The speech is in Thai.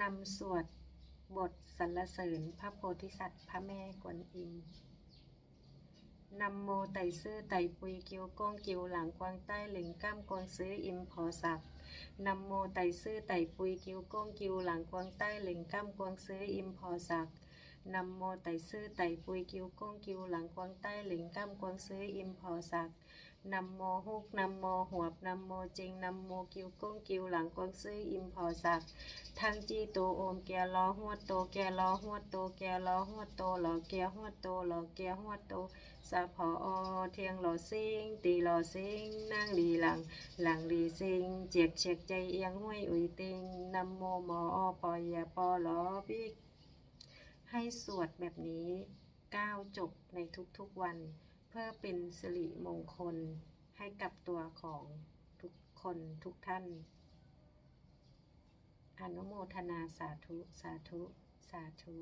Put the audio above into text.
นำสวดบทสรรเสริญพระโพธิสัตว์พระแม่กวนอิมนำโมไตซื่อไตปุยกิวก้องกิวหลังกวางใต้เหล่งก้ามกวางซื้ออิมพอสักนำโมไตซื่อไตปุยกิวก้องกิวหลังกวางใต้เหล่งก้ามกวางซื้ออิมพอสักนำโมไตซื่อไตปุยกิวก้องกิวหลังกวางใต้เหล่งก้ามกวางซื้ออิมพอสัก นำโมฮุกนำโมหวบนำโมเจงนำโมกิวก้งกิวหลังกวงซื้ออิมพอสักทังจีโตโอมแกล้อหัวโตแกล้อหัวโตแกล้อหัวโตหล่อแกหัวโตหล่อแกหัวโตสะพออเทียงหล่อซิงตีหล่อซิงนั่งดีหลังหลังดีซิงเจ็บเช็คใจเอียงห้วยอุยติงนำโมหมออปอยาปอหลอบิกให้สวดแบบนี้ก้าวจบในทุกๆวัน พื่อเป็นสิริมงคลให้กับตัวของทุกคนทุกท่าน อนุโมทนาสาธุ สาธุ สาธุ